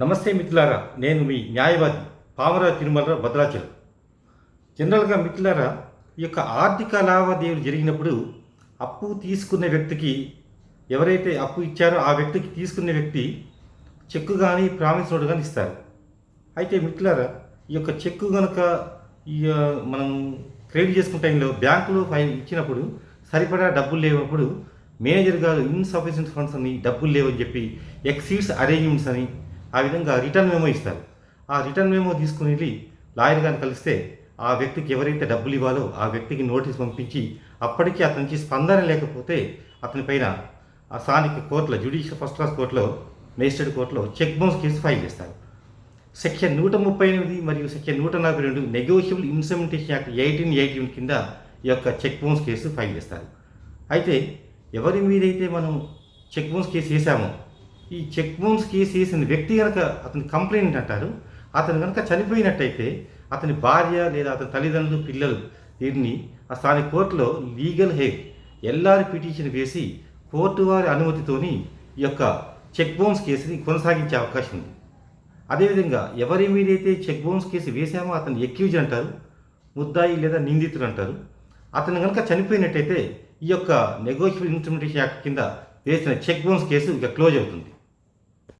నమస్తే మిత్రులారా నేను మీ న్యాయవాది పామరా తిరుమలరావు భద్రాచలం. జనరల్గా మిత్రులారా ఈ యొక్క ఆర్థిక లావాదేవీలు జరిగినప్పుడు అప్పు తీసుకున్న వ్యక్తికి ఎవరైతే అప్పు ఇచ్చారో ఆ వ్యక్తికి తీసుకున్న వ్యక్తి చెక్కు కానీ ప్రామిస్ నోట్ కానీ ఇస్తారు. అయితే మిత్రులారా ఈ యొక్క చెక్కు కనుక ఈ మనం క్రెడిట్ చేసుకున్న టైంలో బ్యాంకులో ఫైన్ ఇచ్చినప్పుడు సరిపడా డబ్బులు లేనప్పుడు మేనేజర్ గారు ఇన్సఫిషియెంట్ ఫండ్స్ అని డబ్బులు లేవని చెప్పి ఎక్సీడ్స్ అరేంజ్మెంట్స్ అని ఆ విధంగా రిటర్న్ మెమో ఇస్తారు. ఆ రిటర్న్ మెమో తీసుకుని వెళ్ళి లాయర్ గారిని కలిస్తే ఆ వ్యక్తికి ఎవరైతే డబ్బులు ఇవ్వాలో ఆ వ్యక్తికి నోటీస్ పంపించి అప్పటికీ అతనికి స్పందన లేకపోతే అతని పైన ఆ స్థానిక కోర్టులో జ్యుడిషియల్ ఫస్ట్ క్లాస్ కోర్టులో మేజిస్ట్రేట్ కోర్టులో చెక్ బౌన్స్ కేసు ఫైల్ చేస్తారు. సెక్షన్ నూట ముప్పై ఎనిమిది మరియు సెక్షన్ నూట నలభై రెండు negotiable instruments act eighteen eighteen కింద ఈ యొక్క చెక్ బౌన్స్ కేసు ఫైల్ చేస్తారు. అయితే ఎవరి మీదైతే మనం చెక్ బౌన్స్ కేసు వేసామో ఈ చెక్ బౌన్స్ కేసు వేసిన వ్యక్తి కనుక అతని కంప్లైంట్ అంటారు అతను కనుక చనిపోయినట్టయితే అతని భార్య లేదా అతని తల్లిదండ్రులు పిల్లలు వీరిని ఆ స్థానిక కోర్టులో లీగల్ హెయిర్ ఎల్ఆర్ పిటిషన్ వేసి కోర్టు వారి అనుమతితోని ఈ యొక్క చెక్ బౌన్స్ కేసుని కొనసాగించే అవకాశం ఉంది. అదేవిధంగా ఎవరి మీదైతే చెక్ బౌన్స్ కేసు వేసామో అతను ఎక్యూజ్ అంటారు ముద్దాయి లేదా నిందితుడు అంటారు అతను కనుక చనిపోయినట్టయితే ఈ యొక్క నెగోషియబుల్ ఇన్స్ట్రుమెంటేషన్ యాక్ట్ కింద వేసిన చెక్ బౌన్స్ కేసు ఇక క్లోజ్ అవుతుంది.